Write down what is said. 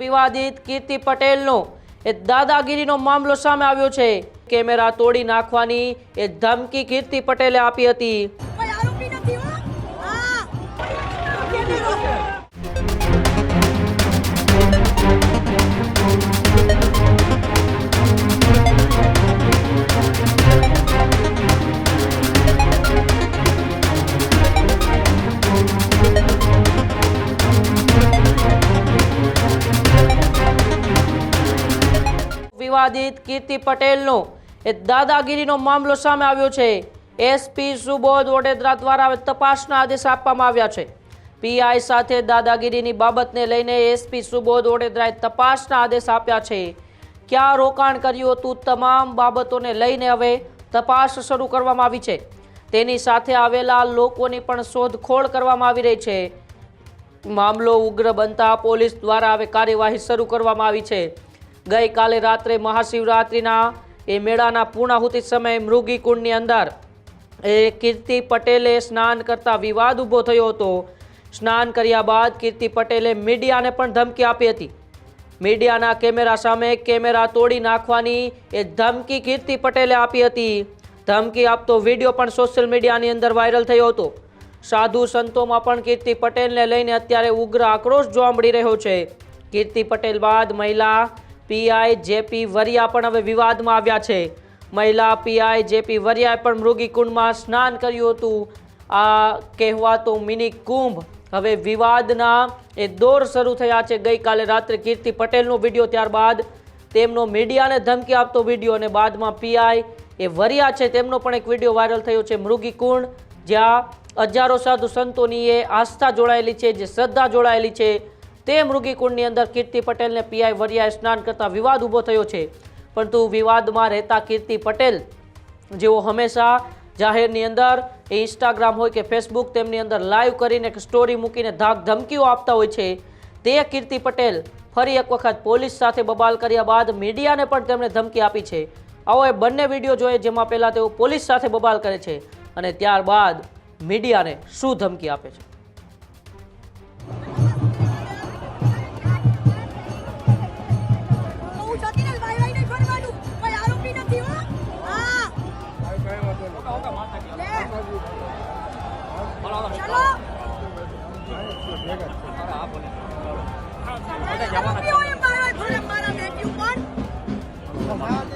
વિવાદિત કીર્તિ પટેલનો એ દાદાગીરીનો મામલો સામે આવ્યો છે. કેમેરા તોડી નાખવાની એ ધમકી કીર્તિ પટેલે આપી હતી. વિવાદિત કીર્તિ પટેલનો એ દાદાગીરીનો મામલો સામે આવ્યો છે. એસપી સુબોધ વડોદરા દ્વારા તપાસના આદેશ આપવામાં આવ્યા છે. પીઆઈ સાથે દાદાગીરીની બાબતને લઈને એસપી સુબોધ વડોદરાએ તપાસના આદેશ આપ્યા છે. ક્યાં રોકાણ કર્યું હતું તમામ બાબતોને લઈને હવે તપાસ શરૂ કરવામાં આવી છે. તેની સાથે આવેલા લોકોની પણ શોધખોળ કરવામાં આવી રહી છે. મામલો ઉગ્ર બનતા પોલીસ દ્વારા હવે કાર્યવાહી શરૂ કરવામાં આવી છે. ગઈકાલે રાત્રે મહાશિવરાત્રિના એ મેળાના પૂર્ણાહુતિ સમયે મૃગીકુંડની અંદર એ કીર્તિ પટેલે સ્નાન કરતા વિવાદ ઊભો થયો હતો. સ્નાન કર્યા બાદ કીર્તિ પટેલે મીડિયાને પણ ધમકી આપી હતી. મીડિયાના કેમેરા સામે કેમેરા તોડી નાખવાની એ ધમકી કીર્તિ પટેલે આપી હતી. ધમકી આપતો વીડિયો પણ સોશિયલ મીડિયાની અંદર વાયરલ થયો હતો. સાધુ સંતોમાં પણ કીર્તિ પટેલને લઈને અત્યારે ઉગ્ર આક્રોશ જોવા મળી રહ્યો છે. કીર્તિ પટેલ બાદ મહિલા પીઆઈ જેપી વરિયા પણ હવે વિવાદમાં આવ્યા છે. મહિલા પીઆઈ જેપી વરિયાએ પણ મૃગીકુંડમાં સ્નાન કર્યું હતું. આ કહેવાતો મિની કુંભ હવે વિવાદના એ દોર શરૂ થયા છે. ગઈકાલે રાત્રે કીર્તિ પટેલનો વીડિયો ત્યારબાદ તેમનો મીડિયાને ધમકી આપતો વીડિયો અને બાદમાં પીઆઈ એ વરિયા છે. તેમનો પણ એક વીડિયો વાયરલ થયો છે. મૃગીકુંડ જ્યાં હજારો સાધુ સંતોની એ આસ્થા જોડાયેલી છે, જે શ્રદ્ધા જોડાયેલી છે. તે મૃગીકુંડની અંદર કીર્તિ પટેલને પીઆઈ વરિયાએ સ્નાન કરતા વિવાદ ઊભો થયો છે. પરંતુ વિવાદમાં રહેતા કીર્તિ પટેલ જેઓ હંમેશા જાહેરની અંદર એ ઇન્સ્ટાગ્રામ હોય કે ફેસબુક તેમની અંદર લાઈવ કરીને સ્ટોરી મૂકીને ધાક ધમકીઓ આપતા હોય છે. તે કીર્તિ પટેલ ફરી એક વખત પોલીસ સાથે બબાલ કર્યા બાદ મીડિયાને પણ તેમણે ધમકી આપી છે. આવો એ બંને વીડિયો જોઈએ જેમાં પહેલાં તેઓ પોલીસ સાથે બબાલ કરે છે અને ત્યારબાદ મીડિયાને શું ધમકી આપે છે. જવાના